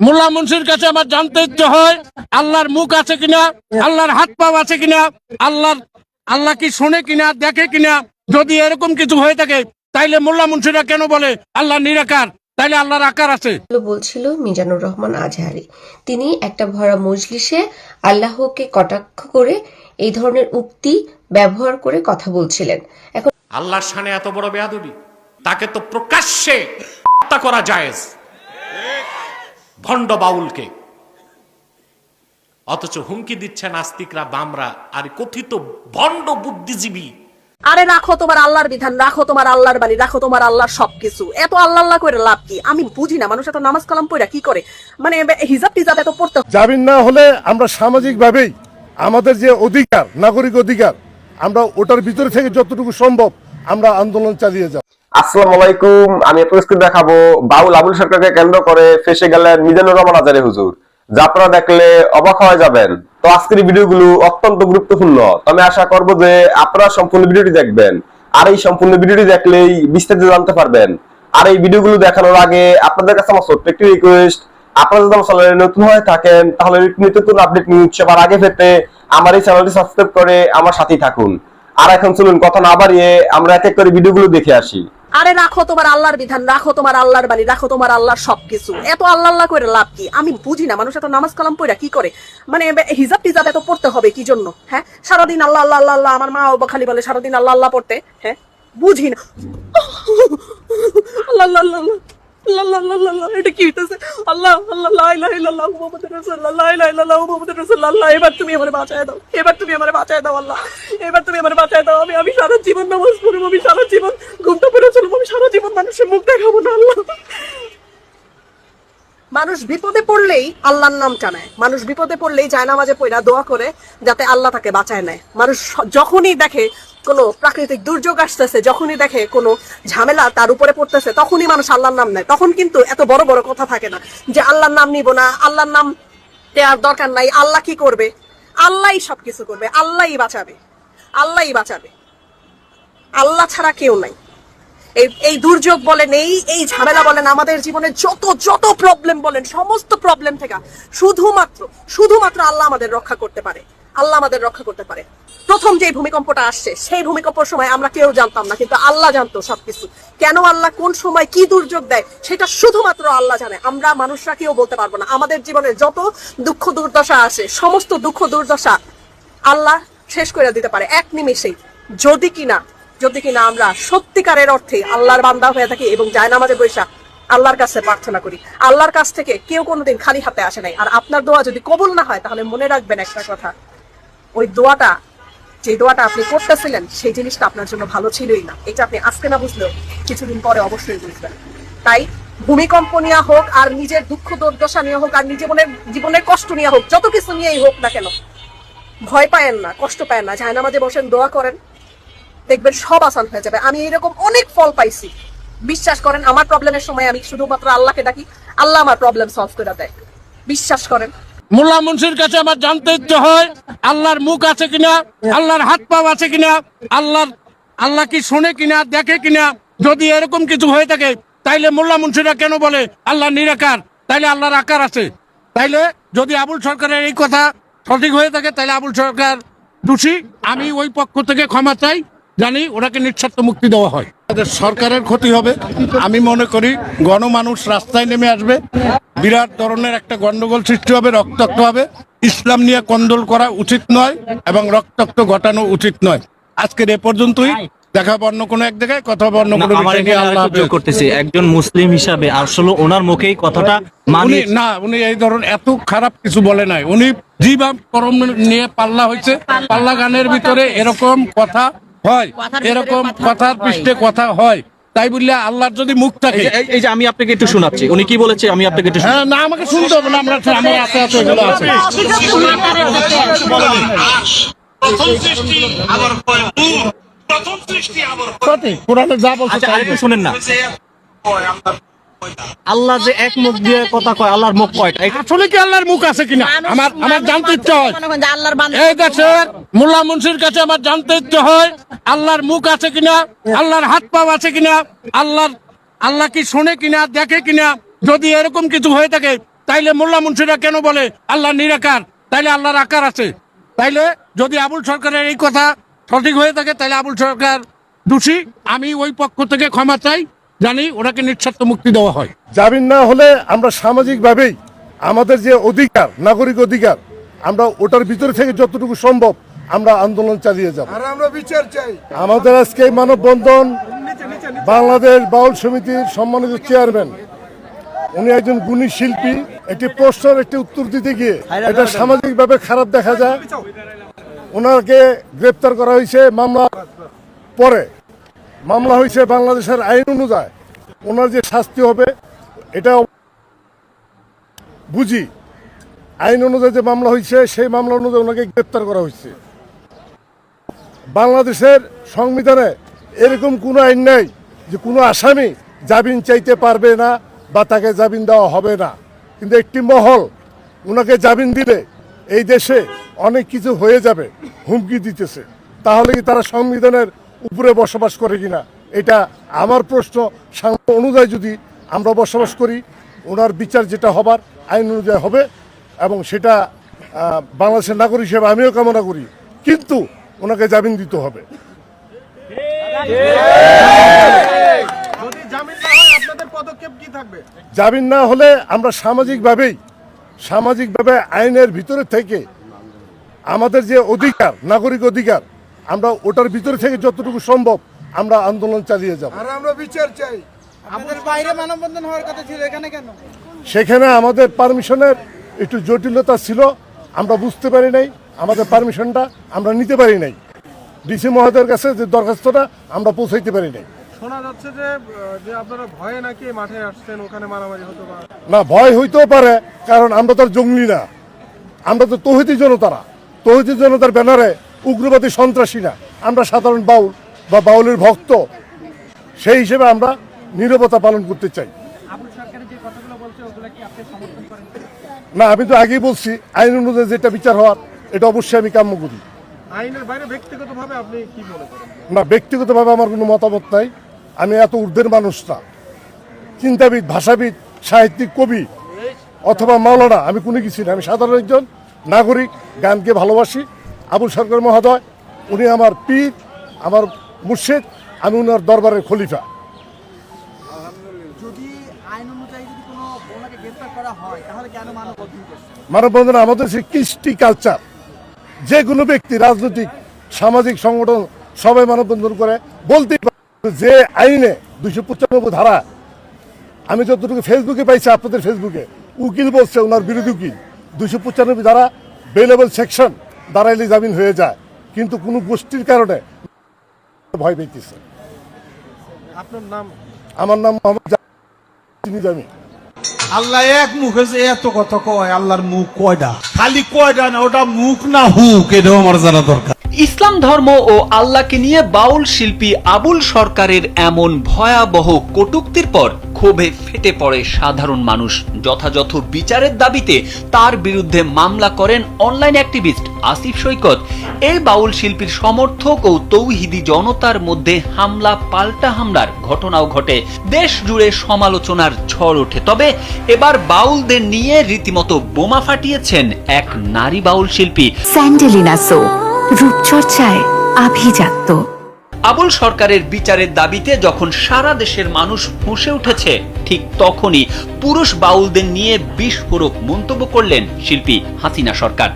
মোল্লা মুন্সির কাছে আমার জানতে ইচ্ছে হয় আল্লাহর মুখ আছে কিনা আল্লাহর হাত পাও আছে কিনা আল্লাহর আল্লাহ কি শোনে কিনা দেখে কিনা যদি এরকম কিছু হয়ে থাকে তাইলে মোল্লা মুন্সিরা কেন বলে আল্লাহ নিরাকার? তাইলে আল্লাহর আকার আছে। বলছিল মিজানুর রহমান আজহারি। তিনি একটা ভরা মজলিসে আল্লাহকে কটাক্ষ করে এই ধরনের উক্তি ব্যবহার করে কথা বলছিলেন। এখন আল্লাহর সানে এত বড় বেয়াদবি তাকে তো প্রকাশ্যে হত্যা করা জায়েজ। ভণ্ড বাউলকে। অথচ হুমকি দিচ্ছে নাস্তিকরা বামরা আর কথিত ভণ্ড বুদ্ধিজীবী। আরে রাখো তোমার আল্লাহর বিধান রাখো তোমার আল্লাহর বাণী রাখো তোমার আল্লাহর সবকিছু। এত আল্লাহ আল্লাহ করে লাভ কি? আমি বুঝি না মানুষ এত নামাজ কালাম পড়া কি করে? মানে হিজাব টিজাব এত পড়তে জামিন না হলে আমরা সামাজিক সামাজিকভাবেই আমাদের যে অধিকার নাগরিক অধিকার আমরা ওটার ভিতরে থেকে যতটুকু সম্ভব আমরা আন্দোলন চালিয়ে যাব। আসসালামু আলাইকুম, আমি আপনাদের দেখাবো বাউল আবুল সরকারকে কেন্দ্র করে ফেসে গেলেন মিজানুর রহমান আজারে হুজুর। যা আপনারা দেখলে অবাক হয়ে যাবেন। তো আজকের ভিডিওগুলো অত্যন্ত গুরুত্বপূর্ণ। আমি আশা করব যে আপনারা সম্পূর্ণ ভিডিওটি দেখবেন। আর এই সম্পূর্ণ ভিডিওটি দেখলেই বিস্তারিত জানতে পারবেন। আর এই ভিডিওগুলো দেখানোর আগে আপনাদের কাছে আমার ছোট্ট একটি রিকোয়েস্ট আপনারা যদি আমার চ্যানেলে নতুন হয়ে থাকেন, তাহলে নতুন আপডেট নিউজ সবার আগে পেতে আমার এই চ্যানেলটি সাবস্ক্রাইব করে আমার সাথেই থাকুন। আর এখন চলুন কথা না বাড়িয়ে আমরা এক এক করে ভিডিওগুলো দেখে আসি। আরে রাখো তোমার আল্লাহর বিধান, রাখো তোমার আল্লাহর বাণী, রাখো তোমার আল্লাহর সবকিছু। এত আল্লাহ আল্লাহ করে লাভ কি? আমি বুঝি না, মানুষ এত নামাজ কালাম পড়া কি করে? মানে হিজাব টিজাব এত পড়তে হবে কি জন্য? হ্যাঁ? সারাদিন আল্লাহ আল্লাহ আল্লাহ আল্লাহ, আমার মা বাবা খালি বলে, সারাদিন আল্লাহ আল্লাহ পড়তে। হ্যাঁ? বুঝি না। আল্লাহ আল্লাহ আল্লাহ। মানুষের না, আল্লাহ। মানুষ বিপদে পড়লেই আল্লাহর নাম টানায়, মানুষ বিপদে পড়লেই জায়নামাজে পড়া দোয়া করে, যাতে আল্লাহ তাকে বাঁচায় নেয়। মানুষ যখনই দেখে কোনো প্রাকৃতিক দুর্যোগ আসতেছে, যখনই দেখে কোনো ঝামেলা তার উপরে পড়তেছে, তখনই মানুষ আল্লাহর নাম নেয়। তখন কিন্তু এত বড় বড় কথা থাকে না যে আল্লাহর নাম নিব না, আল্লাহর নাম দেওয়ার দরকার নাই, আল্লাহ কি করবে? আল্লাহই সবকিছু করবে, আল্লাহই বাঁচাবে আল্লাহই বাঁচাবে। আল্লাহ ছাড়া কেউ নাই। এই এই দুর্যোগ বলেন, এই এই ঝামেলা বলেন, আমাদের জীবনে যত যত প্রবলেম বলেন, সমস্ত প্রবলেম থেকে শুধুমাত্র শুধুমাত্র আল্লাহ আমাদের রক্ষা করতে পারে। আল্লাহ আমাদের রক্ষা করতে পারে। প্রথম যে ভূমিকম্পটা আসছে, সেই ভূমিকম্পের সময় আমরা কেউ জানতাম না, কিন্তু আল্লাহ জানতো সবকিছু। কেন আল্লাহ কোন সময় কি দুর্যোগ দেয়, সেটা শুধুমাত্র আল্লাহ জানে। আমরা মানুষরা কেউ বলতে পারব না। আমাদের জীবনে যত দুঃখ দুর্দশা আসে সমস্ত দুঃখ দুর্দশা আল্লাহ শেষ করে দিতে পারে, এক নিমেষেই। যদি কিনা যদি কিনা আমরা সত্যিকারের অর্থে আল্লাহর বান্দা হয়ে থাকি এবং জায়নামাজে বৈশা, আল্লাহর কাছে প্রার্থনা করি। আল্লাহর কাছ থেকে কেউ কোনোদিন খালি হাতে আসে নাই। আর আপনার দোয়া যদি কবুল না হয়, তাহলে মনে রাখবেন একটা কথা। ওই দোয়াটা, যে দোয়াটা আপনি করতেছিলেন, সেই জিনিসটা আপনার জন্য ভালো ছিলই না। এটা আপনি আজকে না বুঝলেও কিছুদিন পরে অবশ্যই বুঝবেন। তাই ভূমিকম্প নিয়ে হোক আর নিজের দুঃখ দুর্দশা নিয়ে হোক আর জীবনের জীবনের কষ্ট নিয়ে হোক, যত কিছু নিয়েই হোক না কেন, ভয় পায়েন না, কষ্ট পায়েন না। যায় নামাজে বসেন, দোয়া করেন, দেখবেন সব আসান হয়ে যাবে। আমি এরকম অনেক ফল পাইছি। বিশ্বাস করেন, আমার প্রবলেমের সময় আমি শুধুমাত্র আল্লাহকে ডাকি, আল্লাহ আমার প্রবলেম সলভ করে দেয়। বিশ্বাস করেন। মোল্লা মুন্সির কাছে আমার জানতে ইচ্ছে হয়, আল্লাহর মুখ আছে কিনা, আল্লাহর হাত পাও আছে কিনা, আল্লাহর, আল্লাহ কি শোনে কিনা, দেখে কিনা, যদি এরকম কিছু হয়ে থাকে, তাইলে মোল্লা মুন্সিরা কেন বলে আল্লাহ নিরাকার? তাইলে আল্লাহর আকার আছে। তাইলে যদি আবুল সরকারের এই কথা সঠিক হয়ে থাকে তাহলে আবুল সরকার দোষী। আমি ওই পক্ষ থেকে ক্ষমা চাই। জানি ওনাকে নিঃস্বার্থ মুক্তি দেওয়া হয়। সরকারের ক্ষতি হবে। আমি মনে করি গণমানুষ রাস্তায় নেমে আসবে। বিরাট ধরনের একটা গন্ডগোল সৃষ্টি হবে রক্তাক্ত হবে। ইসলাম নিয়ে কন্দল করা উচিত নয় এবং রক্তাক্ত ঘটানো উচিত নয়। আজকের এ পর্যন্তই। দেখা অন্য কোনো এক জায়গায় কথা অন্য কোনো। করতেছি। একজন মুসলিম হিসাবে আসলে ওনার মুখেই কথাটা উনি না উনি এই ধরনের এত খারাপ কিছু বলে নাই। উনি জীবাম করম নিয়ে পাল্লা হয়েছে। পাল্লা গানের ভিতরে এরকম কথা হয়। এরকম কথার পৃষ্ঠে কথা হয়। তাই বললে আল্লাহর যদি মুখ থাকে। এই- যে আমি আপনাকে একটু শোনাচ্ছি। উনি কি বলেছে? আমি আপনাকে একটু হ্যাঁ না আমাকে শুনতে হবে না আমরা আমার আছে আছে এগুলো আছে। প্রথম সৃষ্টি আবার প্রথম সৃষ্টি আবার কোরআনে যা বলছে আচ্ছা বলছে। শুনেন না। আল্লাহ যে এক মুখ দিয়ে কথা কয় আল্লাহর মুখ কয়টা? আসলে কি আল্লাহর মুখ আছে কিনা? আমার আমার জানতে ইচ্ছে হয়। এই দেশের মোল্লা মুন্সির কাছে আমার জানতে ইচ্ছে হয় আল্লাহর মুখ আছে কিনা আল্লাহর হাত পাও আছে কিনা আল্লাহর আল্লাহ কি শোনে কিনা দেখে কিনা? যদি এরকম কিছু হয়ে থাকে তাইলে মোল্লা মুন্সিরা কেন বলে আল্লাহ নিরাকার? তাইলে আল্লাহর আকার আছে। তাইলে যদি আবুল সরকারের এই কথা সঠিক হয়ে থাকে তাহলে আবুল সরকার দোষী। আমি ওই পক্ষ থেকে ক্ষমা চাই। জানি ওনাকে নিঃস্বার্থ মুক্তি দেওয়া হয়। জামিন না হলে আমরা সামাজিকভাবেই আমাদের যে অধিকার নাগরিক অধিকার আমরা ওটার ভিতরে থেকে যতটুকু সম্ভব আমরা আন্দোলন চালিয়ে যাব। আর আমরা বিচার চাই। আমাদের আজকে মানববন্ধন বাংলাদেশ বাউল সমিতির সম্মানিত চেয়ারম্যান। উনি একজন গুণী শিল্পী একটি প্রশ্নের একটি উত্তর দিতে গিয়ে এটা সামাজিকভাবে খারাপ দেখা যায়। ওনাকে গ্রেপ্তার করা হয়েছে মামলা পরে। মামলা হয়েছে বাংলাদেশের আইন অনুযায়ী। ওনার যে শাস্তি হবে, এটা বুঝি। আইন অনুযায়ী যে মামলা হয়েছে, সেই মামলা অনুযায়ী ওনাকে গ্রেপ্তার করা হয়েছে। বাংলাদেশের সংবিধানে এরকম কোনো আইন নাই যে কোনো আসামি জামিন চাইতে পারবে না বা তাকে জামিন দেওয়া হবে না। কিন্তু একটি মহল ওনাকে জামিন দিলে এই দেশে অনেক কিছু হয়ে যাবে, হুমকি দিতেছে। তাহলে কি তারা সংবিধানের উপরে বসবাস করে কিনা এটা আমার প্রশ্ন। অনুযায়ী যদি আমরা বসবাস করি ওনার বিচার যেটা হবার আইন অনুযায়ী হবে এবং সেটা বাংলাদেশের নাগরিক হিসেবে আমিও কামনা করি। কিন্তু ওনাকে জামিন দিতে হবে। যদি জামিন না আপনাদের পদক্ষেপ কি থাকবে? জামিন না হলে আমরা সামাজিকভাবেই সামাজিকভাবে আইনের ভিতরে থেকে আমাদের যে অধিকার নাগরিক অধিকার আমরা ওটার ভিতরে থেকে যতটুকু সম্ভব আমরা আন্দোলন চালিয়ে যাব। আর আমরা বিচার চাই। আপনাদের বাইরে মানববন্ধন হওয়ার কথা ছিল এখানে কেন? সেখানে আমাদের পারমিশনের একটু জটিলতা ছিল আমরা বুঝতে পারি নাই আমাদের পারমিশনটা আমরা নিতে পারি নাই। ডিসি মহোদয়ের কাছে যে দরখাস্তটা আমরা পৌঁছাইতে পারি নাই। শোনা যাচ্ছে যে যে আপনারা ভয়ে নাকি মাঠে আসছেন ওখানে মারামারি হতো বা না ভয় হইতেও পারে কারণ আমরা তো আর জঙ্গলি না। আমরা তো তহিদি জনতারা। তহিদি জনতার ব্যানারে উগ্রবাদী সন্ত্রাসী না আমরা সাধারণ বাউল বা বাউলের ভক্ত সেই হিসেবে আমরা নীরবতা পালন করতে চাই। না আমি তো আগেই বলছি আইন অনুযায়ী যেটা বিচার হওয়ার এটা অবশ্যই আমি কাম্য করি। না ব্যক্তিগতভাবে আমার কোনো মতামত নাই। আমি এত ঊর্ধ্বের মানুষ না। চিন্তাবিদ ভাষাবিদ সাহিত্যিক কবি অথবা মাওলানা আমি কোনো কিছু না। আমি সাধারণ একজন নাগরিক গানকে ভালোবাসি আবুল সরকার মহোদয় উনি আমার পীর আমার মুর্শিদ আমি ওনার দরবারের খলিফা। মানববন্ধন আমাদের সেই কৃষ্টি কালচার। যে কোনো ব্যক্তি রাজনৈতিক সামাজিক সংগঠন সবাই মানববন্ধন করে। বলতে যে আইনে দুইশো পঁচানব্বই ধারা আমি যতটুকু ফেসবুকে পাইছি আপনাদের ফেসবুকে উকিল বলছে ওনার বিরোধী উকিল। দুইশো পঁচানব্বই ধারা বেলেবল সেকশন দাঁড়াইলে জামিন হয়ে যায় কিন্তু কোনো গোষ্ঠীর কারণে ভয় পেয়েছে আপনার নাম? আমার নাম মোহাম্মদ জা- চিনি আল্লাহ এক মুখে যে এত কথা কয় আল্লাহর মুখ কয়টা খালি কয়টা না ওটা মুখ না হুক এটাও আমার জানা দরকার। ইসলাম ধর্ম ও আল্লাহকে নিয়ে বাউল শিল্পী আবুল সরকারের এমন ভয়াবহ কটুক্তির পর ক্ষোভে ফেটে পড়ে সাধারণ মানুষ। যথাযথ বিচারের দাবিতে তার বিরুদ্ধে মামলা করেন অনলাইন অ্যাক্টিভিস্ট আসিফ সৈকত। এই বাউল শিল্পীর সমর্থক ও তৌহিদি জনতার মধ্যে হামলা, পাল্টা হামলার ঘটনাও ঘটে। দেশ জুড়ে সমালোচনার ঝড় ওঠে। তবে এবার বাউলদের নিয়ে রীতিমতো বোমা ফাটিয়েছেন এক নারী বাউল শিল্পী। স্যান্ডেলিনা সো। রূপচর্চায় আভিজাত্য। আবুল সরকারের বিচারের দাবিতে যখন সারা দেশের মানুষ ফুঁসে উঠেছে, ঠিক তখনই পুরুষ বাউলদের নিয়ে বিস্ফোরক মন্তব্য করলেন শিল্পী হাসিনা সরকার।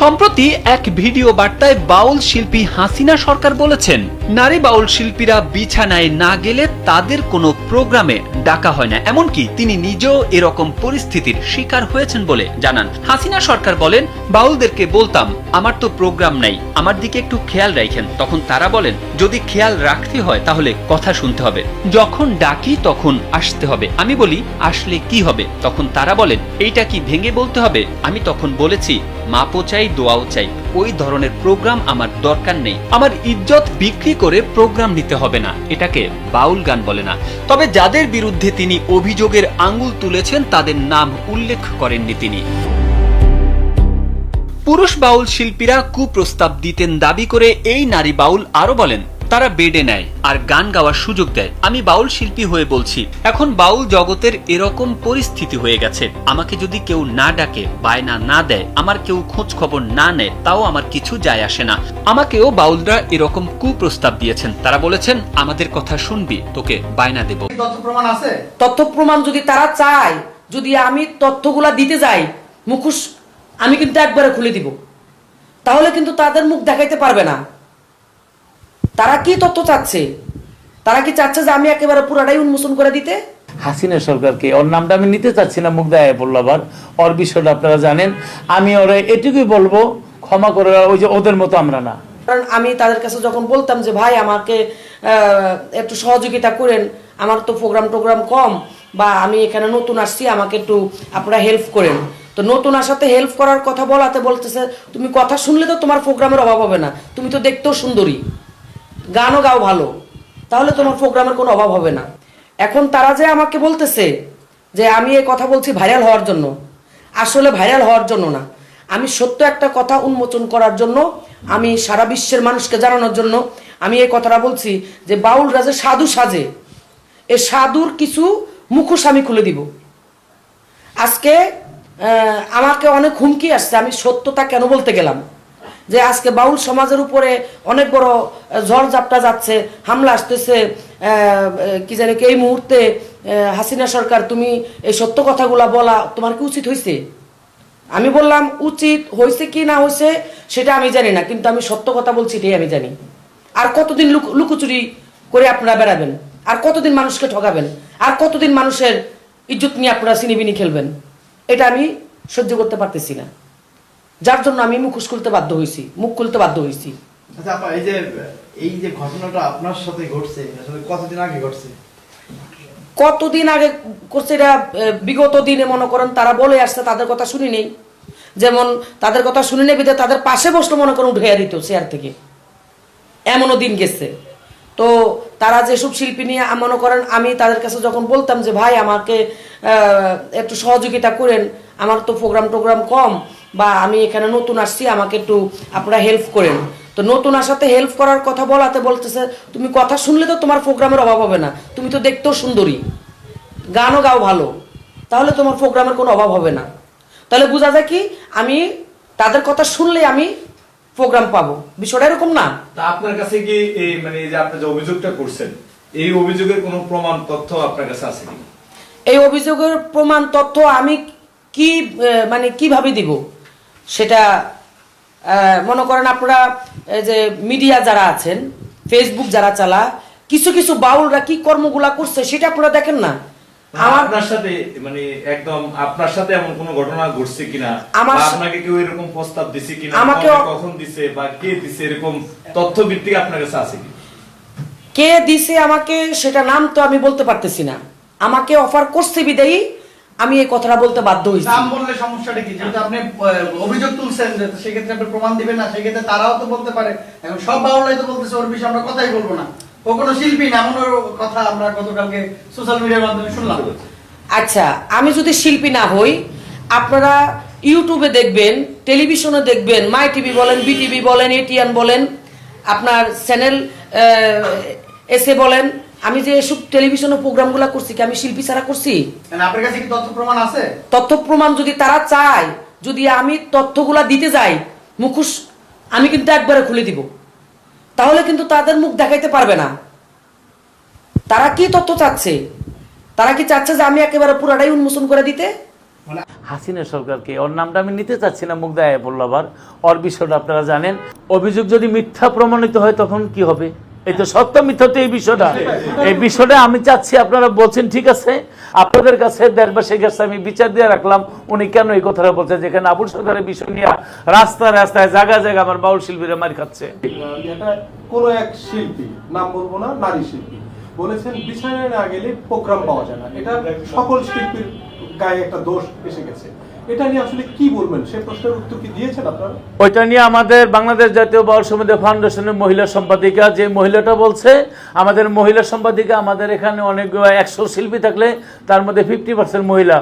সম্প্রতি এক ভিডিও বার্তায় বাউল শিল্পী হাসিনা সরকার বলেছেন, নারী বাউল শিল্পীরা বিছানায় না গেলে তাদের কোনো প্রোগ্রামে ডাকা হয় না। এমনকি তিনি নিজেও এরকম পরিস্থিতির শিকার হয়েছেন বলে জানান। হাসিনা সরকার বলেন, বাউলদেরকে বলতাম, আমার তো প্রোগ্রাম নাই, আমার দিকে একটু খেয়াল রাখেন তখন তারা বলেন, যদি খেয়াল রাখতে হয় তাহলে কথা শুনতে হবে। যখন ডাকি তখন আসতে হবে। আমি বলি, আসলে কি হবে? তখন তারা বলেন, এইটা কি ভেঙে বলতে হবে? আমি তখন বলেছি, মাপও চাই দোয়াও চাই। ওই ধরনের প্রোগ্রাম আমার দরকার নেই। আমার ইজ্জত বিক্রি করে প্রোগ্রাম নিতে হবে না। এটাকে বাউল গান বলে না। তবে যাদের বিরুদ্ধে তিনি অভিযোগের আঙ্গুল তুলেছেন, তাদের নাম উল্লেখ করেননি তিনি। পুরুষ বাউল শিল্পীরা কুপ্রস্তাব দিতেন দাবি করে এই নারী বাউল আরও বলেন তারা বেডে নেয় আর গান গাওয়ার সুযোগ দেয়। আমি বাউল শিল্পী হয়ে বলছি এখন বাউল জগতের এরকম পরিস্থিতি হয়ে গেছে। আমাকে যদি কেউ না ডাকে বায়না না দেয় আমার কেউ খোঁজ খবর না নেয় তাও আমার কিছু যায় আসে না। আমাকেও বাউলরা এরকম কুপ্রস্তাব দিয়েছেন। তারা বলেছেন আমাদের কথা শুনবি তোকে বায়না দেব। তথ্য প্রমাণ যদি তারা চায় যদি আমি তথ্যগুলা দিতে যাই মুখোশ আমি কিন্তু একবারে খুলে দিব। তাহলে কিন্তু তাদের মুখ দেখাইতে পারবে না। তারা কি তথ্য চাচ্ছে? তারা কি চাচ্ছে যে আমি একেবারে পুরাটাই উন্মোচন করে দিতে? হাসিনা সরকারকে ওর নামটা আমি নিতে চাচ্ছি না মুখ দেয় বলল আবার। ওর বিষয়টা আপনারা জানেন। আমি ওরা এটুকুই বলব ক্ষমা করে ওই যে ওদের মতো আমরা না। কারণ আমি তাদের কাছে যখন বলতাম যে ভাই আমাকে একটু সহযোগিতা করেন আমার তো প্রোগ্রাম টোগ্রাম কম বা আমি এখানে নতুন আসছি আমাকে একটু আপনারা হেল্প করেন। তো নতুন আসাতে হেল্প করার কথা বলাতে বলতেছে তুমি কথা শুনলে তো তোমার প্রোগ্রামের অভাব হবে না তুমি তো দেখতেও সুন্দরী। গানও গাও ভালো। তাহলে তোমার প্রোগ্রামের কোনো অভাব হবে না। এখন তারা যে আমাকে বলতেছে যে আমি এই কথা বলছি ভাইরাল হওয়ার জন্য, আসলে ভাইরাল হওয়ার জন্য না। আমি সত্য একটা কথা উন্মোচন করার জন্য, আমি সারা বিশ্বের মানুষকে জানানোর জন্য আমি এই কথাটা বলছি যে বাউল রাজে সাধু সাজে। এ সাধুর কিছু মুখোশ আমি খুলে দিব। আজকে আমাকে অনেক হুমকি আসছে, আমি সত্যতা কেন বলতে গেলাম? যে আজকে বাউল সমাজের উপরে অনেক বড় ঝড় ঝাপটা যাচ্ছে, হামলা আসতেছে কি জানি কি এই মুহূর্তে হাসিনা সরকার তুমি এই সত্য কথাগুলা বলা তোমার কি উচিত হয়েছে আমি বললাম, উচিত হয়েছে কি না হয়েছে সেটা আমি জানি না, কিন্তু আমি সত্য কথা বলছি এটাই আমি জানি। আর কতদিন লুক- লুকোচুরি করে আপনারা বেড়াবেন? আর কতদিন মানুষকে ঠকাবেন আর কতদিন মানুষের ইজ্জত নিয়ে আপনারা সিনিবিনি খেলবেন? এটা আমি সহ্য করতে পারতেছি না। যার জন্য আমি মুখোশ খুলতে বাধ্য হয়েছি মুখ খুলতে বাধ্য হয়েছি আচ্ছা আপা এই যে এই যে ঘটনাটা আপনার সাথে ঘটছে আসলে কতদিন আগে ঘটছে? কতদিন আগে করছে এটা বিগত দিনে মনে করেন তারা বলে আসছে তাদের কথা শুনি নেই। যেমন তাদের কথা শুনি নেই বিধে তাদের পাশে বসলে মনে করেন উঠে দিত চেয়ার থেকে। এমনও দিন গেছে। তো তারা যেসব শিল্পী নিয়ে মনে করেন আমি তাদের কাছে যখন বলতাম যে ভাই আমাকে একটু সহযোগিতা করেন আমার তো প্রোগ্রাম টোগ্রাম কম বা আমি এখানে নতুন আসছি আমাকে একটু আপনারা হেল্প করেন। তো নতুন আসাতে হেল্প করার কথা বলাতে বলতেছে তুমি কথা শুনলে তো তোমার প্রোগ্রামের অভাব হবে না। তুমি তো দেখতেও সুন্দরী। গানও গাও ভালো। তাহলে তোমার প্রোগ্রামের কোনো অভাব হবে না। তাহলে বোঝা যায় কি আমি তাদের কথা শুনলে আমি প্রোগ্রাম পাবো। বিষয়টা এরকম না। তা আপনার কাছে কি এই মানে এই যে আপনি যে অভিযোগটা করছেন এই অভিযোগের কোনো প্রমাণ তথ্য আপনার কাছে আছে কি এই অভিযোগের প্রমাণ তথ্য আমি কি মানে কীভাবে দিব? সেটা মনে করেন আপনারা যে মিডিয়া যারা আছেন ফেসবুক যারা চালা কিছু কিছু বাউলরা কি কর্মগুলা করছে সেটা আপনারা দেখেন না? আপনার সাথে মানে একদম আপনার সাথে এমন কোনো ঘটনা ঘটছে কিনা? আমার বা সা- আপনাকে কেউ এরকম প্রস্তাব দিছে কিনা? আমাকে- কখন দিছে বা কে দিছে? এরকম তথ্য ভিত্তিক আপনার কাছে আছে কি? কে দিছে আমাকে সেটা নাম তো আমি বলতে পারতেছি না। আমাকে অফার করছে বিদায়ী আমি এই কথাটা বলতে বাধ্য হয়েছি। নাম বললে সমস্যাটা কি? যেহেতু আপনি অভিযোগ তুলছেন যে সেক্ষেত্রে আপনি প্রমাণ দিবেন না সেক্ষেত্রে তারাও তো বলতে পারে। এখন সব বাউলাই তো বলতেছে ওর বিষয়ে আমরা কথাই বলব না। ও কোনো শিল্পী না এমন কথা আমরা গতকালকে সোশ্যাল মিডিয়ার মাধ্যমে শুনলাম। আচ্ছা আমি যদি শিল্পী না হই আপনারা ইউটিউবে দেখবেন টেলিভিশনে দেখবেন মাই টিভি বলেন বিটিভি বলেন এটিএন বলেন আপনার চ্যানেল এসে বলেন আমি যে এসব টেলিভিশনে প্রোগ্রামগুলো করছি কি আমি শিল্পী ছাড়া করছি? আপনার কাছে কি তথ্য প্রমাণ আছে? তথ্য প্রমাণ যদি তারা চায় যদি আমি তথ্যগুলা দিতে যাই মুখোশ আমি কিন্তু একবারে খুলে দিব। তাহলে কিন্তু তাদের মুখ দেখাইতে পারবে না। তারা কি তথ্য চাচ্ছে? তারা কি চাচ্ছে যে আমি একেবারে পুরাটাই উন্মোচন করে দিতে? হাসিনা সরকারকে ওর নামটা আমি নিতে চাচ্ছি না মুখ দেয় বলল আবার। ওর বিষয়টা আপনারা জানেন। অভিযোগ যদি মিথ্যা প্রমাণিত হয় তখন কি হবে? এই তো সত্য মিথ্যা এই বিষয়টা। এই বিষয়টা আমি চাচ্ছি আপনারা বলছেন, ঠিক আছে? আপনাদের কাছে দেশবাসীর কাছে আমি বিচার দিয়ে রাখলাম। উনি কেন এই কথাটা বলছেন? যেখানে আবুল সরকারের বিষয় নিয়ে রাস্তায় রাস্তায় জায়গায় জায়গায় আমার বাউল শিল্পীরা মার খাচ্ছে। কোনো এক শিল্পী, নাম বলব না, নারী শিল্পী, বলেছেন বিছানায় না গেলে প্রোগ্রাম পাওয়া যায় না। এটা সকল শিল্পীর গায়ে একটা দোষ এসে গেছে। এটা নিয়ে আসলে কি বলবেন? প্রশ্নের উত্তর কি দিয়েছেন আপনারা? ওইটা নিয়ে আমাদের বাংলাদেশ জাতীয় সমিতি ফাউন্ডেশনের মহিলা সম্পাদিকা যে মহিলাটা বলছে, আমাদের মহিলা সম্পাদিকা আমাদের এখানে অনেক একশো শিল্পী থাকলে তার মধ্যে ফিফটি পার্সেন্ট মহিলা।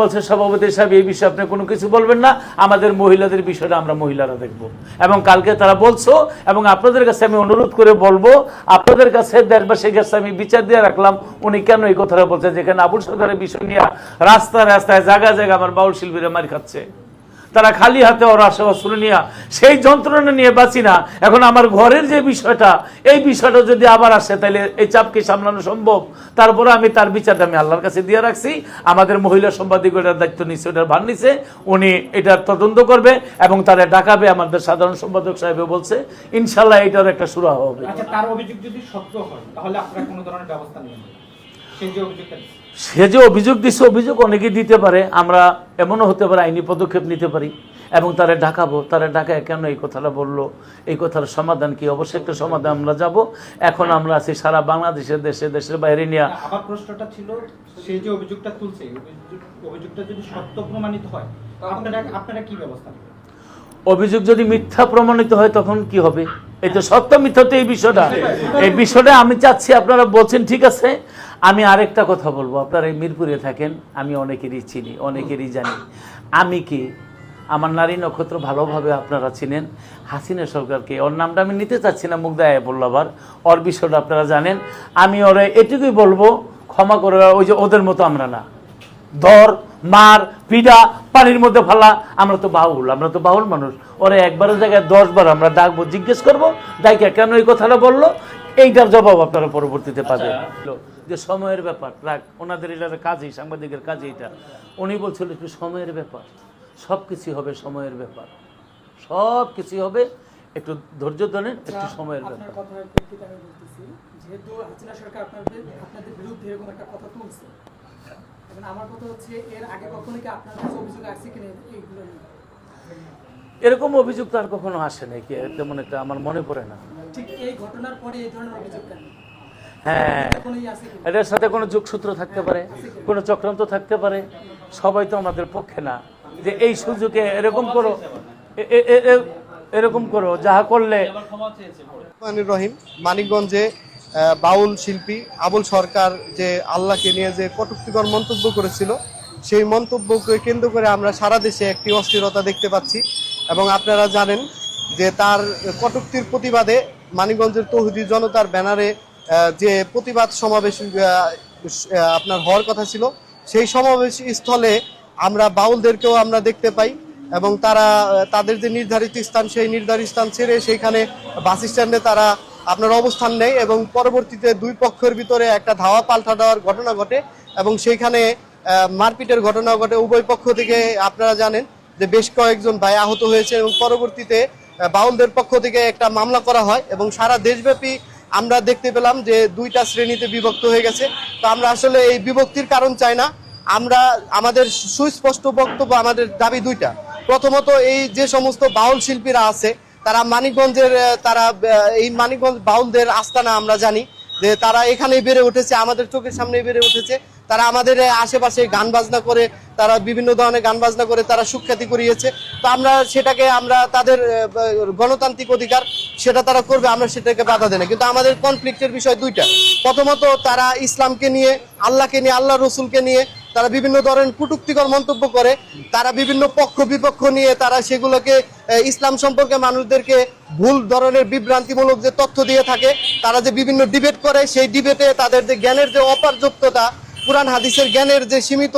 বলছে, সভাপতি সাহেব, এই বিষয়ে আপনি কোনো কিছু বলবেন না। আমাদের মহিলাদের বিষয়টা আমরা মহিলারা দেখব। এবং কালকে তারা বলছো, এবং আপনাদের কাছে আমি অনুরোধ করে বলব, আপনাদের কাছে দেশবাসীর কাছে আমি বিচার দিয়ে রাখলাম, উনি কেন এই কথাটা বলছে? যেখানে আবুল সরকারের বিষয় নিয়ে রাস্তায় রাস্তায় জায়গা জায়গা আমার বাউল শিল্পীরা মার খাচ্ছে। তারা খালি হাতে ওর আশেপাশে নিয়ে, সেই যন্ত্রণা নিয়ে বাঁচি না। এখন আমার ঘরের যে বিষয়টা, এই বিষয়টা যদি আবার আসে তাহলে এই চাপকে সামলানো সম্ভব? তারপরে আমি তার বিচারটা আমি আল্লাহর কাছে দিয়ে রাখছি। আমাদের মহিলা সম্পাদিক এটার দায়িত্ব নিচ্ছে ওটার ভার নিছে। উনি এটার তদন্ত করবে এবং তারা ডাকাবে, আমাদের সাধারণ সম্পাদক সাহেব বলছে। ইনশাল্লাহ এটার একটা সুরা হবে। আচ্ছা তার অভিযোগ যদি সত্য হয়, তাহলে আপনারা কোনো ধরনের ব্যবস্থা অভিযোগটা সে যে অভিযোগ দিচ্ছে অভিযোগ অনেকেই দিতে পারে। আমরা এমনও হতে পারে আইনি পদক্ষেপ নিতে পারি। এবং তারা ডাকাবো তারা ডাকায় কেন এই কথাটা বলল এই কথার সমাধান কি? অবশ্যই একটা সমাধান আমরা যাব। এখন আমরা আছি সারা বাংলাদেশের দেশে দেশের বাইরে নিয়ে। আমার প্রশ্নটা ছিল সে যে অভিযোগটা তুলছে অভিযোগ- অভিযোগটা যদি সত্য প্রমাণিত হয় আপনারা আপনারা কি ব্যবস্থা অভিযোগ যদি মিথ্যা প্রমাণিত হয় তখন কি হবে? এই তো সত্য মিথ্যা তো এই বিষয়টা। এই বিষয়টা আমি চাচ্ছি আপনারা বলছেন ঠিক আছে আমি আরেকটা কথা বলব, আপনারা এই মিরপুরে থাকেন, আমি অনেকেরই চিনি, অনেকেরই জানি। আমি কি? আমার নারী নক্ষত্র ভালোভাবে আপনারা চিনেন। হাসিনা সরকারকে, ওর নামটা আমি নিতে চাচ্ছি না, মুগ্ধা বললাবার ওর বিষয়টা আপনারা জানেন। আমি ওরে এটুকুই বলব, ক্ষমা করে ওই যে ওদের মতো আমরা না। ধর, মার পিডা পানির মধ্যে ফালা, আমরা তো বাউল, আমরা তো বাউল মানুষ। ওরা একবারের জায়গায় দশ বার আমরা ডাকবো, জিজ্ঞেস করব, ডাইকা কেন এই কথাটা বলল? এইটার জবাব আপনারা পরবর্তীতে পাবেন। যে সময়ের ব্যাপার রাখ ওনাদের এটা কাজই সাংবাদিকের কাজ এটা। উনি বলছিল একটু সময়ের ব্যাপার সব কিছু হবে সময়ের ব্যাপার। সব কিছু হবে একটু ধৈর্য ধরেন একটু সময়ের ব্যাপার। কথার প্রেক্ষিতে আমি বলতেছি যেহেতু হাসিনা সরকার আপনাদের আপনাদের বিরুদ্ধে এরকম একটা কথা তুলছে আমার কথা হচ্ছে এর আগে কখনো কি আপনার কাছে অভিযোগ আসছে কিনা এইগুলো নিয়ে? এরকম অভিযোগ তো আর কখনো আসে নাই কি? তেমন একটা আমার মনে পড়ে না। ঠিক এই ঘটনার পরে এই ধরনের অভিযোগ কেন? হ্যাঁ এটার সাথে কোনো যোগসূত্র থাকতে পারে কোনো চক্রান্ত থাকতে পারে সবাই তো আমাদের পক্ষে না। যে এই সুযোগে এরকম করো এরকম করো যাহা করলে রহিম মানিকগঞ্জে বাউল শিল্পী আবুল সরকার যে আল্লাহকে নিয়ে যে কটুক্তিকর মন্তব্য করেছিল সেই মন্তব্যকে কেন্দ্র করে আমরা সারা দেশে একটি অস্থিরতা দেখতে পাচ্ছি। এবং আপনারা জানেন যে তার কটুক্তির প্রতিবাদে মানিকগঞ্জের তৌহিদি জনতার ব্যানারে যে প্রতিবাদ সমাবেশ আপনার হওয়ার কথা ছিল, সেই সমাবেশ স্থলে আমরা বাউলদেরকেও আমরা দেখতে পাই এবং তারা, তাদের যে নির্ধারিত স্থান, সেই নির্ধারিত স্থান ছেড়ে সেইখানে বাস স্ট্যান্ডে তারা আপনার অবস্থান নেয় এবং পরবর্তীতে দুই পক্ষের ভিতরে একটা ধাওয়া পাল্টা দেওয়ার ঘটনা ঘটে এবং সেইখানে মারপিটের ঘটনা ঘটে। উভয় পক্ষ থেকে আপনারা জানেন যে বেশ কয়েকজন ভাই আহত হয়েছে এবং পরবর্তীতে বাউলদের পক্ষ থেকে একটা মামলা করা হয় এবং সারা দেশব্যাপী আমরা দেখতে পেলাম যে দুইটা শ্রেণীতে বিভক্ত হয়ে গেছে। তো আমরা আসলে এই বিভক্তির কারণ চাই না। আমরা, আমাদের সুস্পষ্ট বক্তব্য, আমাদের দাবি দুইটা। প্রথমত এই যে সমস্ত বাউল শিল্পীরা আছে, তারা মানিকগঞ্জের তারা এই মানিকগঞ্জ বাউলদের আস্তানা আমরা জানি যে তারা এখানেই বেড়ে উঠেছে, আমাদের চোখের সামনেই বেড়ে উঠেছে। তারা আমাদের আশেপাশে গান বাজনা করে, তারা বিভিন্ন ধরনের গান বাজনা করে, তারা সুখ্যাতি করিয়েছে তো আমরা সেটাকে, আমরা তাদের গণতান্ত্রিক অধিকার, সেটা তারা করবে, আমরা সেটাকে বাধা দেয় না। কিন্তু আমাদের কনফ্লিক্টের বিষয় দুইটা। প্রথমত তারা ইসলামকে নিয়ে, আল্লাহকে নিয়ে আল্লাহ রসুলকে নিয়ে, তারা বিভিন্ন ধরনের কুটুক্তিকর মন্তব্য করে, তারা বিভিন্ন পক্ষ বিপক্ষ নিয়ে তারা সেগুলোকে ইসলাম সম্পর্কে মানুষদেরকে ভুল ধরনের বিভ্রান্তিমূলক যে তথ্য দিয়ে থাকে, তারা যে বিভিন্ন ডিবেট করে, সেই ডিবেটে তাদের যে জ্ঞানের যে অপর্যাপ্ততা কোরআন হাদিসের জ্ঞানের যে সীমিত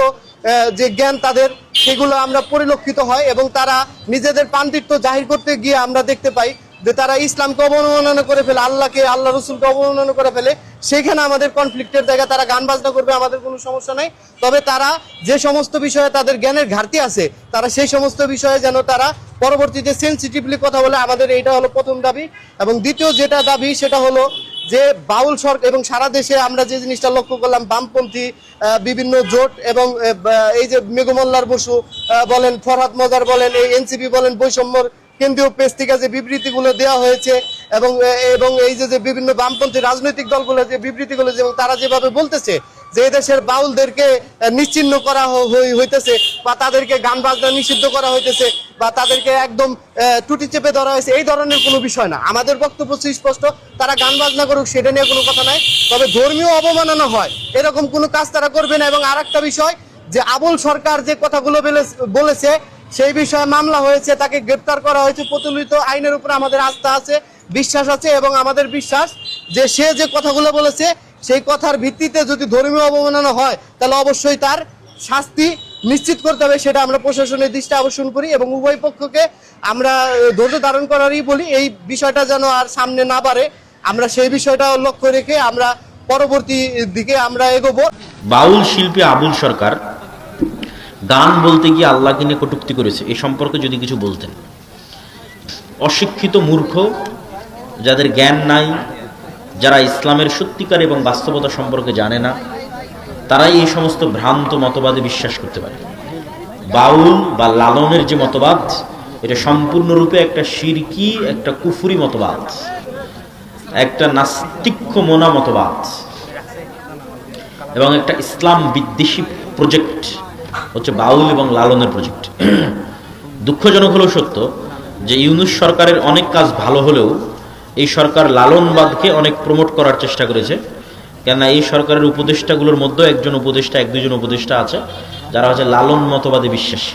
যে জ্ঞান তাদের, সেগুলো আমরা পরিলক্ষিত হয় এবং তারা নিজেদের পাণ্ডিত্য জাহির করতে গিয়ে আমরা দেখতে পাই। যে তারা ইসলামকে অবমাননা করে ফেলে, আল্লাহকে, আল্লাহ রসুলকে অবমাননা করে ফেলে, সেখানে আমাদের কনফ্লিক্টের জায়গা তারা গান বাজনা করবে, আমাদের কোনো সমস্যা নাই। তবে তারা যে সমস্ত বিষয়ে তাদের জ্ঞানের ঘাটতি আছে, তারা সেই সমস্ত বিষয়ে যেন তারা পরবর্তীতে সেন্সিটিভলি কথা বলে, আমাদের এইটা হলো প্রথম দাবি। এবং দ্বিতীয় যেটা দাবি, সেটা হলো যে বাউল সরকার এবং সারা দেশে আমরা যে জিনিসটা লক্ষ্য করলাম, বামপন্থী বিভিন্ন জোট এবং এই যে মেঘমল্লার বসু বলেন, ফরহাদ মজার বলেন, এই এনসিপি বলেন, বৈষম্যর কেন্দ্রীয় পেজ থেকে যে বিবৃতিগুলো দেওয়া হয়েছে এবং এবং এই যে বিভিন্ন বামপন্থী রাজনৈতিক দলগুলো যে বিবৃতিগুলো এবং তারা যেভাবে বলতেছে যে দেশের বাউলদেরকে আহ, নিশ্চিহ্ন করা হইতেছে বা তাদেরকে গান বাজনা নিষিদ্ধ করা হইতেছে বা তাদেরকে একদম টুটি চেপে ধরা হয়েছে এই ধরনের কোনো বিষয় না। আমাদের বক্তব্য সুস্পষ্ট তারা গান বাজনা করুক সেটা নিয়ে কোনো কথা নাই। তবে ধর্মীয় অবমাননা হয় এরকম কোনো কাজ তারা করবে না। এবং আরেকটা বিষয় যে আবুল সরকার যে কথাগুলো বলেছে সেই বিষয়ে মামলা হয়েছে, তাকে গ্রেপ্তার করা হয়েছে। প্রচলিত আইনের উপর আমাদের আস্থা আছে, বিশ্বাস আছে এবং আমাদের বিশ্বাস যে সে যে কথাগুলো বলেছে, সেই কথার ভিত্তিতে যদি ধর্মীয় অবমাননা হয়, তাহলে অবশ্যই তার শাস্তি নিশ্চিত করতে হবে, সেটা আমরা প্রশাসনের দৃষ্টি আকর্ষণ করি এবং উভয় পক্ষকে আমরা ধৈর্য ধারণ করারই বলি। এই বিষয়টা যেন আর সামনে না বাড়ে, আমরা সেই বিষয়টা লক্ষ্য রেখে আমরা পরবর্তী দিকে আমরা এগোবো। বাউল শিল্পী আবুল সরকার গান বলতে গিয়ে আল্লাহকে নিয়ে কটুক্তি করেছে, এ সম্পর্কে যদি কিছু বলতেন। অশিক্ষিত মূর্খ, যাদের জ্ঞান নাই, যারা ইসলামের সত্যিকার এবং বাস্তবতা সম্পর্কে জানে না, তারাই এই সমস্ত ভ্রান্ত মতবাদে বিশ্বাস করতে পারে। বাউল বা লালনের যে মতবাদ, এটা সম্পূর্ণরূপে একটা শিরকি একটা কুফুরি মতবাদ, একটা নাস্তিক্য মোনা মতবাদ, এবং একটা ইসলাম বিদ্বেষী প্রজেক্ট হচ্ছে বাউল এবং লালনের প্রজেক্ট দুঃখজনক হলেও সত্য যে ইউনুস সরকারের অনেক কাজ ভালো হলেও এই সরকার লালনবাদকে অনেক প্রমোট করার চেষ্টা করেছে। কেননা এই সরকারের উপদেষ্টাগুলোর মধ্যেও একজন উপদেষ্টা, এক দুজন উপদেষ্টা আছে, যারা হচ্ছে লালন মতবাদে বিশ্বাসী।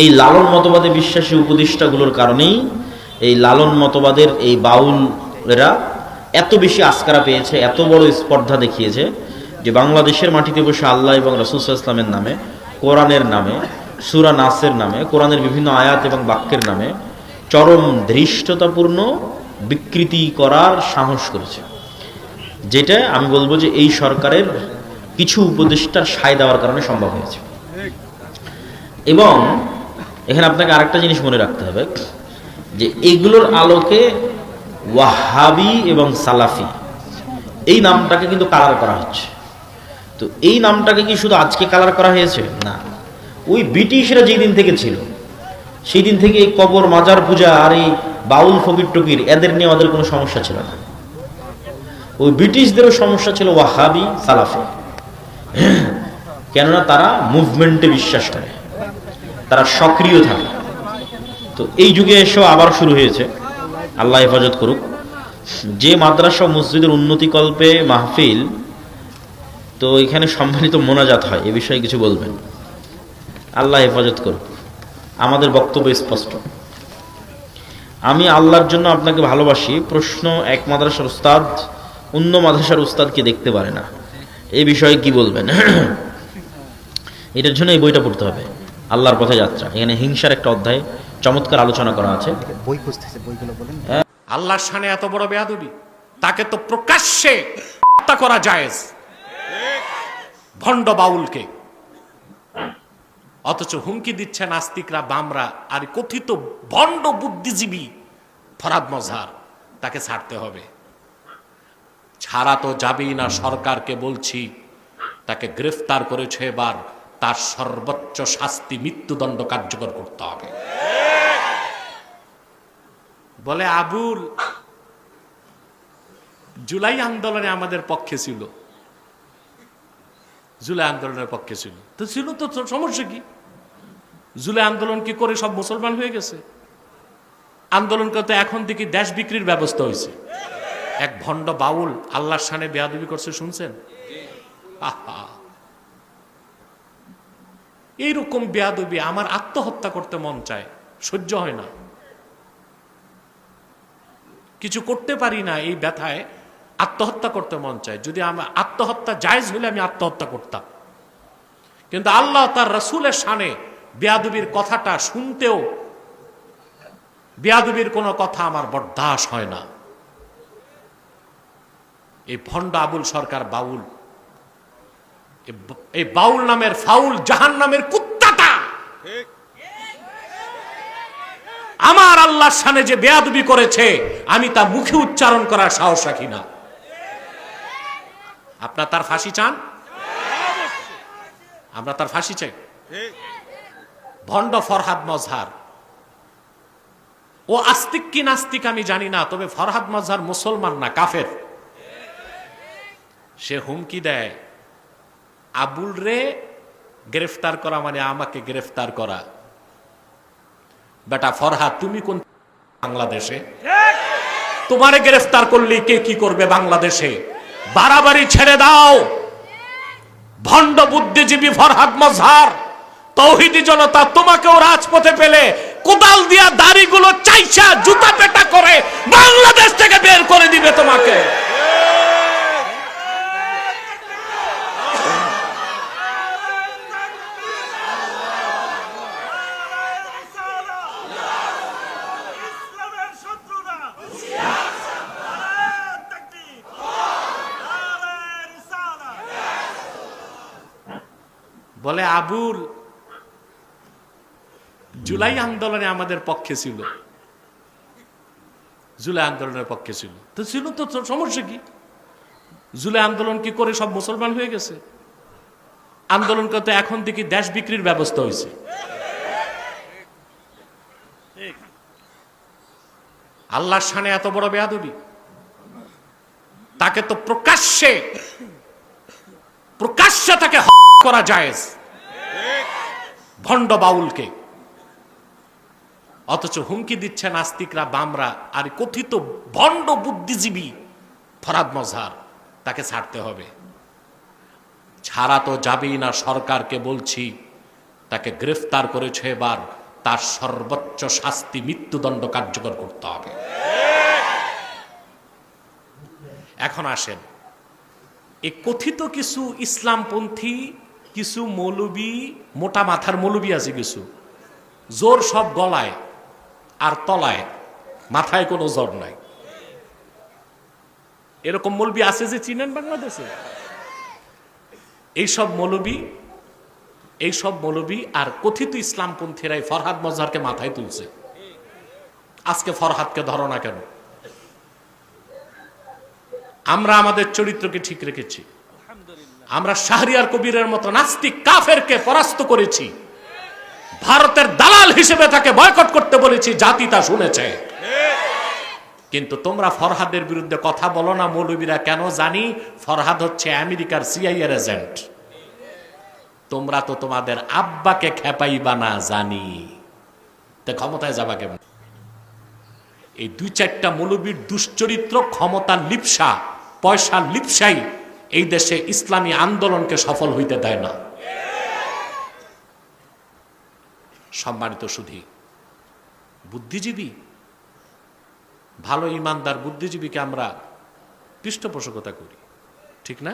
এই লালন মতবাদে বিশ্বাসী উপদেষ্টাগুলোর কারণেই এই লালন মতবাদের এই বাউলরা এত বেশি আস্কারা পেয়েছে, এত বড় স্পর্ধা দেখিয়েছে যে বাংলাদেশের মাটিতে বসে আল্লাহ এবং রসুল্লাহ ইসলামের নামে, কোরআনের নামে, সুরা নাসের নামে, কোরআনের বিভিন্ন আয়াত এবং বাক্যের নামে চরম ধৃষ্টতাপূর্ণ বিকৃতি করার সাহস করেছে। যেটা আমি বলব যে এই সরকারের কিছু উপদেষ্টার সায় দেওয়ার কারণে সম্ভব হয়েছে। এবং এখানে আপনাকে আরেকটা জিনিস মনে রাখতে হবে, যে এগুলোর আলোকে ওয়াহাবি এবং সালাফি, এই নামটাকে কিন্তু কালার করা হচ্ছে। তো এই নামটাকে কি শুধু আজকে কালার করা হয়েছে? না। ওই ব্রিটিশরা যেই দিন থেকে ছিল, সেই দিন থেকে এই কবর, মাজার পূজা আর এই বাউল ফকির টকির, এদের নিয়ে আমাদের কোনো সমস্যা ছিল না। ওই ব্রিটিশদেরও সমস্যা ছিল ওয়াহাবি সালাফি। কেননা তারা মুভমেন্টে বিশ্বাস করে। তারা সক্রিয় থাকে। তো এই যুগে এসেও আবার শুরু হয়েছে। আল্লাহ হেফাজত করুক। যে মাদ্রাসা মসজিদের উন্নতিকল্পে মাহফিল তো এখানে সম্মানিত মোনাজাত হয় এ বিষয়ে কিছু বলবেন? আল্লাহ হেফাজত করুক। আমাদের বক্তব্য স্পষ্ট। আমি আল্লাহর জন্য আপনাকে ভালোবাসি প্রশ্ন এক মাদ্রাসার উস্তাদ অন্য মাদ্রাসার উস্তাদকে দেখতে পারে না। এই বিষয়ে কি বলবেন? এটার জন্য এই বইটা পড়তে হবে। আল্লাহর পথে যাত্রা। এখানে হিংসার একটা অধ্যায় চমৎকার আলোচনা করা আছে। বই খুঁজতেছে বইগুলো বলেন। আল্লাহর সানে এত বড় বেয়াদবি তাকে তো প্রকাশ্যে হত্যা করা জায়েজ। ভণ্ড বাউলকে। অথচ হুমকি দিচ্ছে নাস্তিকরা বামরা, আর কথিত ভণ্ড বুদ্ধিজীবী ফরাদ মজহার, তাকে ছাড়তে হবে। ছাড়া তো যাবেই না সরকারকে বলছি, তাকে গ্রেফতার করেছে এবার, তার সর্বোচ্চ শাস্তি মৃত্যুদণ্ড কার্যকর করতে হবে। বলে আবুল, জুলাই আন্দোলনে আমাদের পক্ষে ছিল। জুলাই আন্দোলনের পক্ষে ছিল। তো ছিল তো সমস্যা কি? জুলাই আন্দোলন কি করে সব মুসলমান হয়ে গেছে? আন্দোলন করতে এখন থেকে দেশ বিক্রির ব্যবস্থা হয়েছে। এক ভণ্ড বাউল আল্লাহর সানে বেয়াদবি করছে, শুনছেন। এইরকম বেয়াদবি আমার আত্মহত্যা করতে মন চায়, সহ্য হয় না। কিছু করতে পারি না এই ব্যথায়। আত্মহত্যা করতে মন চায়। যদি আমার আত্মহত্যা জায়জ হলে আমি আত্মহত্যা করতাম। কিন্তু আল্লাহ তার রসুলের সানে বেয়াদুবির কথাটা শুনতেও বেয়াদুবির কোনো কথা আমার বরদাস হয় না। এই ভণ্ড আবুল সরকার বাউল এই বাউল নামের ফাউল জাহান নামের কুত্তাটা। আমার আল্লাহর সামনে যে বেয়াদবি করেছে আমি তা মুখে উচ্চারণ করার সাহস রাখি না। আপনার তার ফাঁসি চান? আমরা তার ফাঁসি চাই। ভণ্ড ফরহাদ মজহার। ও আস্তিক কি নাস্তিক আমি জানি না, তবে ফরহাদ মজহার মুসলমান না, কাফের। সে হুমকি দেয়, আবুল রে, গ্রেফতার করা মানে আমাকে গ্রেফতার করা। বেটা ফরহাদ, তুমি কোন বাংলাদেশে? তোমারে গ্রেফতার করলে কে কি করবে বাংলাদেশে? বাড়াবাড়ি ছেড়ে দাও। ভণ্ড বুদ্ধিজীবী ফরহাদ মজহার, তৌহিদি জনতা, তোমাকেও রাজপথে পেলে কোদাল দিয়া দাড়িগুলো চাইছা জুতা পেটা করে বাংলাদেশ থেকে বের করে দিবে তোমাকে বলে আবুল জুলাই আন্দোলনে আমাদের পক্ষে ছিল। জুলাই আন্দোলনের পক্ষে ছিল। তো ছিল তো সমস্যা কি? জুলাই আন্দোলন কি করে সব মুসলমান হয়ে গেছে? আন্দোলন করতে এখন দেখি দেশ বিক্রির ব্যবস্থা হয়েছে। আল্লাহর সানে এত বড় বেয়াদবি। তাকে তো প্রকাশ্যে প্রকাশ্যে তাকে করা যায় ভণ্ড বাউলকে। অথচ হুমকি দিচ্ছে নাস্তিকরা, বামরা, আর কথিত ভণ্ড বুদ্ধিজীবী ফরাদ মজহার, তাকে ছাড়তে হবে। ছাড়া তো যাবেই না সরকারকে বলছি, তাকে গ্রেফতার করেছে এবার, তার সর্বোচ্চ শাস্তি মৃত্যুদণ্ড কার্যকর করতে হবে। এখন আসেন এই কথিত কিছু ইসলামপন্থী কিছু মৌলবি, মোটা মাথার মৌলবী আছে কিছু। জোর সব গলায় আর তলায়, মাথায় কোনো জ্বর নাই। এরকম মৌলবি আছে যে চিনেন বাংলাদেশে? এইসব মৌলবি, এইসব মৌলবী আর কথিত ইসলামপন্থীরাই ফরহাদ মজারকে মাথায় তুলছে। আজকে ফরহাদকে ধরো না কেন? আমরা আমাদের চরিত্রকে ঠিক রেখেছি। আমরা শাহরিয়ার কবিরের মতো নাস্তিক কাফেরকে পরাস্ত করেছি। ভারতের দালাল হিসেবে তাকে বয়কট করতে বলেছি, জাতি তা শুনেছে। কিন্তু তোমরা ফরহাদের বিরুদ্ধে কথা বলো না, মৌলবীরা, কেন জানি? ফরহাদ হচ্ছে আমেরিকার সিআইএর এজেন্ট তোমরা তো তোমাদের আব্বাকে খেপাইবা না জানি। তা ক্ষমতায় যাবা কেমন? এই দুই চারটা মৌলবীর দুশ্চরিত্র ক্ষমতা লিপসা, পয়সা লিপসাই এই দেশে ইসলামী আন্দোলনকে সফল হইতে দেয় না। সম্মানিত সুধী, বুদ্ধিজীবী, ভালো ইমানদার বুদ্ধিজীবীকে আমরা পৃষ্ঠপোষকতা করি, ঠিক না?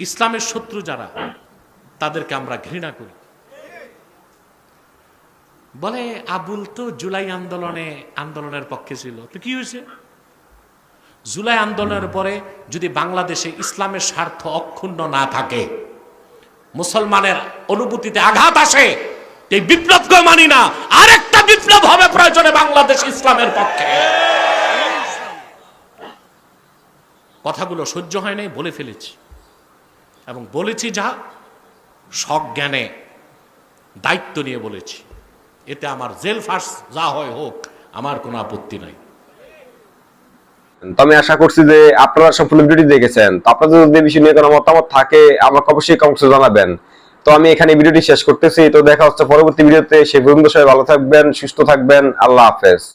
ইসলামের শত্রু যারা, তাদেরকে আমরা ঘৃণা করি। বলে আবুল তো জুলাই আন্দোলনে, আন্দোলনের পক্ষে ছিল। তো কি হয়েছে? জুলাই আন্দোলনের পরে যদি বাংলাদেশে ইসলামের স্বার্থ অক্ষুণ্ণ না থাকে, মুসলমানের অনুভূতিতে আঘাত আসে, এই বিপ্লবকে মানি না। আরেকটা বিপ্লব হবে প্রয়োজনে বাংলাদেশ ইসলামের পক্ষে। কথাগুলো সহ্য হয় নাই, বলে ফেলেছি। এবং বলেছি যা, সজ্ঞানে দায়িত্ব নিয়ে বলেছি। এতে আমার জেল ফাঁস যা হয় হোক, আমার কোনো আপত্তি নাই। তো আমি আশা করছি যে আপনারা সব ভিডিওটি দেখেছেন। তো আপনাদের যদি বিষয় নিয়ে কোনো মতামত থাকে, আমাকে অবশ্যই কমসে জানাবেন। তো আমি এখানে ভিডিওটি শেষ করতেছি। তো দেখা হচ্ছে পরবর্তী ভিডিওতে। সেই পর্যন্ত সবাই ভালো থাকবেন, সুস্থ থাকবেন। আল্লাহ হাফেজ।